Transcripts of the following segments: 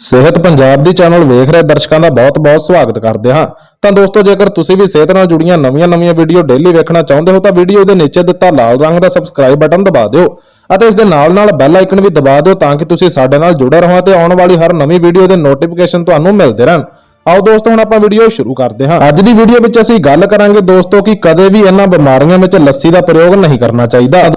ਸਿਹਤ ਪੰਜਾਬ ਦੀ ਚੈਨਲ ਵੇਖ ਰਹੇ ਦਰਸ਼ਕਾਂ ਦਾ ਬਹੁਤ-ਬਹੁਤ ਸਵਾਗਤ ਕਰਦੇ ਹਾਂ। ਤਾਂ ਦੋਸਤੋ, ਜੇਕਰ ਤੁਸੀਂ ਵੀ ਸਿਹਤ ਨਾਲ ਜੁੜੀਆਂ ਨਵੀਆਂ-ਨਵੀਆਂ ਵੀਡੀਓ ਡੇਲੀ ਵੇਖਣਾ ਚਾਹੁੰਦੇ ਹੋ, ਤਾਂ ਵੀਡੀਓ ਦੇ ਨੀਚੇ ਦਿੱਤਾ ਲਾਲ ਰੰਗ ਦਾ ਸਬਸਕ੍ਰਾਈਬ ਬਟਨ ਦਬਾ ਦਿਓ ਅਤੇ ਇਸ ਦੇ ਨਾਲ-ਨਾਲ ਬੈਲ ਆਈਕਨ ਵੀ ਦਬਾ ਦਿਓ ਤਾਂ ਕਿ ਤੁਸੀਂ ਸਾਡੇ ਨਾਲ ਜੁੜੇ ਰਹੋ ਤੇ ਆਉਣ ਵਾਲੀ ਹਰ ਨਵੀਂ ਵੀਡੀਓ ਦੇ ਨੋਟੀਫਿਕੇਸ਼ਨ ਤੁਹਾਨੂੰ ਮਿਲਦੇ ਰਹਿਣ। ਆਓ ਦੋਸਤੋ, ਹੁਣ ਆਪਾਂ ਵੀਡੀਓ ਸ਼ੁਰੂ ਕਰਦੇ ਹਾਂ। ਅੱਜ ਦੀ ਵੀਡੀਓ ਵਿੱਚ ਅਸੀਂ ਗੱਲ ਕਰਾਂਗੇ ਦੋਸਤੋ ਕਿ ਕਦੇ ਵੀ ਇਹਨਾਂ ਬਿਮਾਰੀਆਂ ਵਿੱਚ ਲੱਸੀ ਦਾ ਪ੍ਰਯੋਗ ਨਹੀਂ ਕਰਨਾ ਚਾਹੀਦਾ।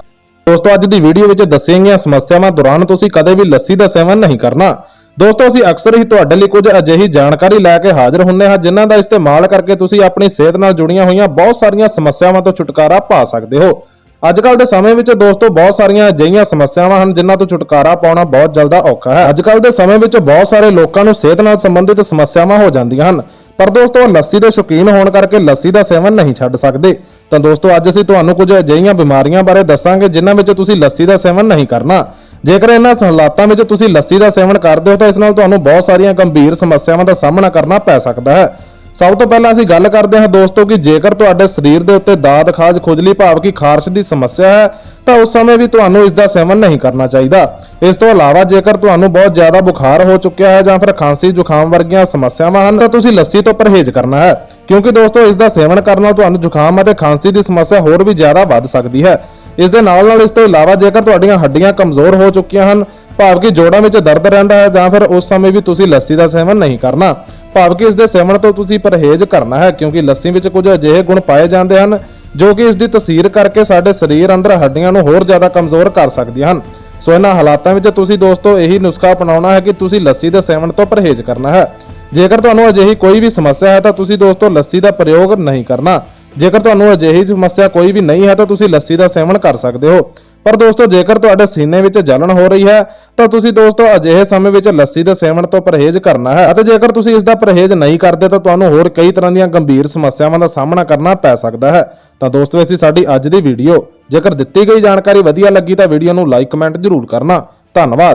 ਦੋਸਤੋ, ਅੱਜ ਦੀ ਵੀਡੀਓ ਵਿੱਚ ਦੱਸੀਆਂ ਗਈਆਂ ਸਮੱਸਿਆਵਾਂ ਦੌਰਾਨ ਤੁਸੀਂ ਕਦੇ ਵੀ ਲੱਸੀ ਦਾ ਸੇਵਨ ਨਹੀਂ ਕਰਨਾ। ਦੋਸਤੋ, ਅਸੀਂ ਅਕਸਰ ਹੀ ਤੁਹਾਡੇ ਲਈ ਕੁਝ ਅਜਿਹੀ ਜਾਣਕਾਰੀ ਲੈ ਕੇ ਹਾਜ਼ਰ ਹੁੰਦੇ ਹਾਂ, ਜਿਨ੍ਹਾਂ ਦਾ ਇਸਤੇਮਾਲ ਕਰਕੇ ਤੁਸੀਂ ਆਪਣੀ ਸਿਹਤ ਨਾਲ ਜੁੜੀਆਂ ਹੋਈਆਂ ਬਹੁਤ ਸਾਰੀਆਂ ਸਮੱਸਿਆਵਾਂ ਤੋਂ ਛੁਟਕਾਰਾ ਪਾ ਸਕਦੇ ਹੋ। ਅੱਜ ਕੱਲ ਦੇ ਸਮੇਂ ਵਿੱਚ ਦੋਸਤੋ, ਬਹੁਤ ਸਾਰੀਆਂ ਅਜਿਹੀਆਂ ਸਮੱਸਿਆਵਾਂ ਹਨ, ਜਿਨ੍ਹਾਂ ਤੋਂ ਛੁਟਕਾਰਾ ਪਾਉਣਾ ਬਹੁਤ ਜ਼ਿਆਦਾ ਔਖਾ ਹੈ। ਅੱਜ ਕੱਲ ਦੇ ਸਮੇਂ ਵਿੱਚ ਬਹੁਤ ਸਾਰੇ ਲੋਕਾਂ ਨੂੰ ਸਿਹਤ ਨਾਲ ਸੰਬੰਧਿਤ ਸਮੱਸਿਆਵਾਂ ਹੋ ਜਾਂਦੀਆਂ ਹਨ। ਪਰ ਦੋਸਤੋ, ਲੱਸੀ ਦੇ ਸ਼ੌਕੀਨ ਹੋਣ ਕਰਕੇ ਲੱਸੀ ਦਾ ਸੇਵਨ ਨਹੀਂ ਛੱਡ ਸਕਦੇ। ਤਾਂ ਦੋਸਤੋ, ਅੱਜ ਅਸੀਂ ਤੁਹਾਨੂੰ ਕੁਝ ਅਜਿਹੀਆਂ ਬਿਮਾਰੀਆਂ ਬਾਰੇ ਦੱਸਾਂਗੇ, ਜਿਨ੍ਹਾਂ ਵਿੱਚ ਤੁਸੀਂ ਲੱਸੀ ਦਾ ਸੇਵਨ ਨਹੀਂ ਕਰਨਾ। ਜੇਕਰ ਇਹਨਾਂ ਹਾਲਾਤਾਂ ਵਿੱਚ ਤੁਸੀਂ ਲੱਸੀ ਦਾ ਸੇਵਨ ਕਰਦੇ ਹੋ ਤਾਂ ਇਸ ਨਾਲ ਤੁਹਾਨੂੰ ਬਹੁਤ ਸਾਰੀਆਂ ਗੰਭੀਰ ਸਮੱਸਿਆਵਾਂ ਦਾ ਸਾਹਮਣਾ ਕਰਨਾ ਪੈ ਸਕਦਾ ਹੈ। ਸਭ ਤੋਂ ਪਹਿਲਾਂ ਅਸੀਂ ਗੱਲ ਕਰਦੇ ਹਾਂ ਦੋਸਤੋ ਕਿ ਜੇਕਰ ਤੁਹਾਡੇ ਸਰੀਰ ਦੇ ਉੱਤੇ ਦਾਦ ਖਾਜ ਖੁਜਲੀ ਭਾਵ ਕਿ ਖਾਰਸ਼ ਦੀ ਸਮੱਸਿਆ ਹੈ, ਤਾਂ ਉਸ ਸਮੇਂ ਵੀ ਤੁਹਾਨੂੰ ਇਸ ਦਾ ਸੇਵਨ ਨਹੀਂ ਕਰਨਾ ਚਾਹੀਦਾ। ਇਸ ਤੋਂ ਇਲਾਵਾ ਜੇਕਰ ਤੁਹਾਨੂੰ ਬਹੁਤ ਜ਼ਿਆਦਾ ਬੁਖਾਰ ਹੋ ਚੁੱਕਿਆ ਹੈ ਜਾਂ ਫਿਰ ਖਾਂਸੀ, ਜ਼ੁਕਾਮ ਵਰਗੀਆਂ ਸਮੱਸਿਆਵਾਂ ਹਨ, ਤਾਂ ਤੁਸੀਂ ਲੱਸੀ ਤੋਂ ਪਰਹੇਜ਼ ਕਰਨਾ ਹੈ। ਕਿਉਂਕਿ ਦੋਸਤੋ ਇਸ ਦਾ ਸੇਵਨ ਕਰਨ ਨਾਲ ਤੁਹਾਨੂੰ ਜ਼ੁਕਾਮ ਅਤੇ ਖਾਂਸੀ ਦੀ ਸਮੱਸਿਆ ਹੋਰ ਵੀ ਜ਼ਿਆਦਾ ਵੱਧ ਸਕਦੀ ਹੈ। ਇਸ ਦੇ ਨਾਲ ਨਾਲ ਇਸ ਤੋਂ ਇਲਾਵਾ ਜੇਕਰ ਤੁਹਾਡੀਆਂ ਹੱਡੀਆਂ ਕਮਜ਼ੋਰ ਹੋ ਚੁੱਕੀਆਂ ਹਨ, ਭਾਵ ਕਿ ਜੋੜਾਂ ਵਿੱਚ ਦਰਦ ਰਹਿੰਦਾ ਹੈ ਜਾਂ ਫਿਰ ਉਸ ਸਮੇਂ ਵੀ ਤੁਸੀਂ ਲੱਸੀ ਦਾ ਸੇਵਨ ਨਹੀਂ ਕਰਨਾ, ਭਾਵ ਕਿ ਇਸ ਦੇ ਸੇਵਨ ਤੋਂ ਤੁਸੀਂ ਪਰਹੇਜ਼ ਕਰਨਾ ਹੈ ਕਿਉਂਕਿ ਲੱਸੀ ਵਿੱਚ ਕੁਝ ਅਜਿਹੇ ਗੁਣ ਪਾਏ ਜਾਂਦੇ ਹਨ ਜੋ ਕਿ ਇਸ ਦੀ ਤਸੀਰ ਕਰਕੇ ਸਾਡੇ ਸਰੀਰ ਅੰਦਰ ਹੱਡੀਆਂ ਨੂੰ ਹੋਰ ਜ਼ਿਆਦਾ ਕਮਜ਼ੋਰ ਕਰ ਸਕਦੀਆਂ ਹਨ। ਸੋ ਇਹਨਾਂ ਹਾਲਾਤਾਂ ਵਿੱਚ ਤੁਸੀਂ ਦੋਸਤੋ ਇਹੀ ਨੁਸਖਾ ਅਪਣਾਉਣਾ ਹੈ ਕਿ ਤੁਸੀਂ ਲੱਸੀ ਦੇ ਸੇਵਨ ਤੋਂ ਪਰਹੇਜ਼ ਕਰਨਾ ਹੈ। ਜੇਕਰ ਤੁਹਾਨੂੰ ਅਜਿਹੀ ਕੋਈ ਵੀ ਸਮੱਸਿਆ ਹੈ ਤਾਂ ਤੁਸੀਂ ਦੋਸਤੋ ਲੱਸੀ ਦਾ ਪ੍ਰਯੋਗ ਨਹੀਂ ਕਰਨਾ। ਜੇਕਰ ਤੁਹਾਨੂੰ ਅਜਿਹੀ ਸਮੱਸਿਆ ਕੋਈ ਵੀ ਨਹੀਂ ਹੈ ਤਾਂ ਤੁਸੀਂ ਲੱਸੀ ਦਾ ਸੇਵਨ ਕਰ ਸਕਦੇ ਹੋ। ਪਰ ਦੋਸਤੋ, ਜੇਕਰ ਤੁਹਾਡੇ ਸੀਨੇ ਵਿੱਚ ਜਲਨ ਹੋ ਰਹੀ ਹੈ, ਤਾਂ ਤੁਸੀਂ ਦੋਸਤੋ ਅਜਿਹੇ ਸਮੇਂ ਵਿੱਚ ਲੱਸੀ ਦੇ ਸੇਵਨ ਤੋਂ ਪਰਹੇਜ਼ ਕਰਨਾ ਹੈ ਅਤੇ ਜੇਕਰ ਤੁਸੀਂ ਇਸ ਦਾ ਪਰਹੇਜ਼ ਨਹੀਂ ਕਰਦੇ ਤਾਂ ਤੁਹਾਨੂੰ ਹੋਰ ਕਈ ਤਰ੍ਹਾਂ ਦੀਆਂ ਗੰਭੀਰ ਸਮੱਸਿਆਵਾਂ ਦਾ ਸਾਹਮਣਾ ਕਰਨਾ ਪੈ ਸਕਦਾ ਹੈ। ਤਾਂ ਦੋਸਤੋ ਅਸੀਂ ਸਾਡੀ ਅੱਜ ਦੀ ਵੀਡੀਓ ਜੇਕਰ ਦਿੱਤੀ ਗਈ ਜਾਣਕਾਰੀ ਵਧੀਆ ਲੱਗੀ ਤਾਂ ਵੀਡੀਓ ਨੂੰ ਲਾਈਕ, ਕਮੈਂਟ ਜ਼ਰੂਰ ਕਰਨਾ। ਧੰਨਵਾਦ।